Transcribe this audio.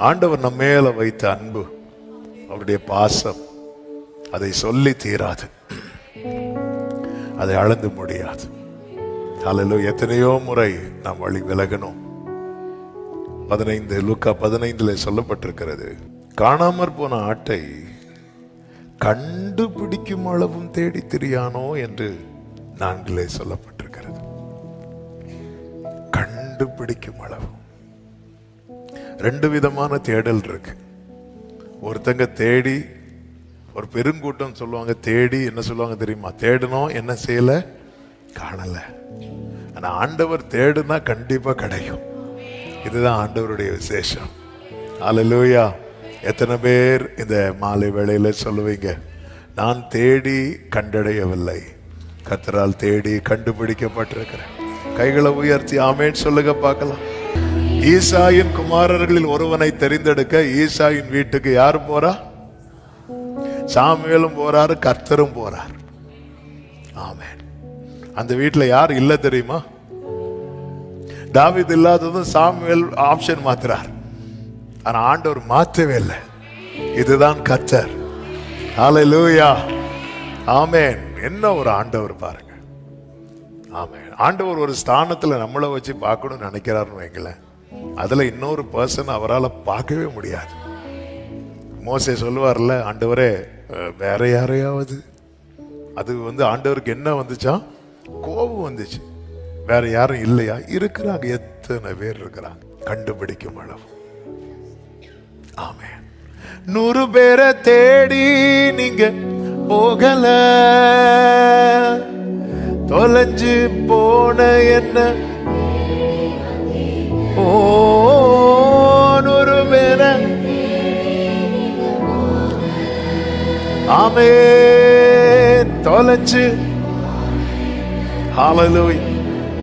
ஆண்டவர் நம்ம மேல வைத்த அன்பு அவருடைய பாசம் அதை சொல்லி தீராது. அதை அளந்து முடியாது. அல்ல எத்தனையோ முறை நாம் வழி விலகணும். பதினைந்து லூக்கா பதினைந்துல சொல்லப்பட்டிருக்கிறது காணாமற் போன ஆட்டை கண்டுபிடிக்கும் அளவும் தேடி திரியானோ என்று நான்கிலே சொல்லப்பட்டிருக்கிறது. கண்டுபிடிக்கும் அளவு ரெண்டு விதமான தேடல் இருக்கு. ஒருத்தங்க தேடி ஒரு பெருங்கூட்டம் சொல்லுவாங்க தேடி என்ன சொல்லுவாங்க தெரியுமா? தேடணும் என்ன செய்யல? காணல. ஆனா ஆண்டவர் தேடுனா கண்டிப்பா கிடைக்கும். இதுதான் ஆண்டவருடைய விசேஷம். அலலூயா எத்தனை பேர் இந்த மாலை வேளையில சொல்லுவீங்க? நான் தேடி கண்டடையவில்லை. கத்தரால் தேடி கண்டுபிடிக்கப்பட்டிருக்கிறேன். கைகளை உயர்த்தி ஆமேன் சொல்லுங்க பார்க்கலாம். ஈசாயின் குமாரர்களில் ஒருவனை தெரிந்தெடுக்க ஈசாயின் வீட்டுக்கு யார் போறா? சாமியலும் போறாரு கர்த்தரும் போறார். ஆமேன். அந்த வீட்டில் யார் இல்ல தெரியுமா? தாவித் இல்லாததும் சாமுவேல் ஆப்ஷன் மாத்துறார். ஆனால் ஆண்டவர் மாற்றவே இல்லை. இதுதான் கத்தர் ஆலை லூயா ஆமேன். என்ன ஒரு ஆண்டவர் பாருங்க. ஆமேன். ஆண்டவர் ஒரு ஸ்தானத்தில் நம்மளை வச்சு பார்க்கணும்னு நினைக்கிறாருன்னு வைங்களேன். அதில் இன்னொரு பர்சன் அவரால் பார்க்கவே முடியாது. மோசை சொல்லுவார்ல ஆண்டவரே வேற யாரையாவது? அது வந்து ஆண்டவருக்கு என்ன வந்துச்சா? கோபம் வந்துச்சு. வேற யாரும் இல்லையா? இருக்கிறாங்க. எத்தனை பேர் இருக்கிறாங்க? கண்டுபிடிக்கும் அளவு. ஆமே நூறு பேரை தேடி நீங்க போகல. தொலைஞ்சு போன என்ன? ஓ நூறு ஆமே தொலைஞ்சு ஹalleluya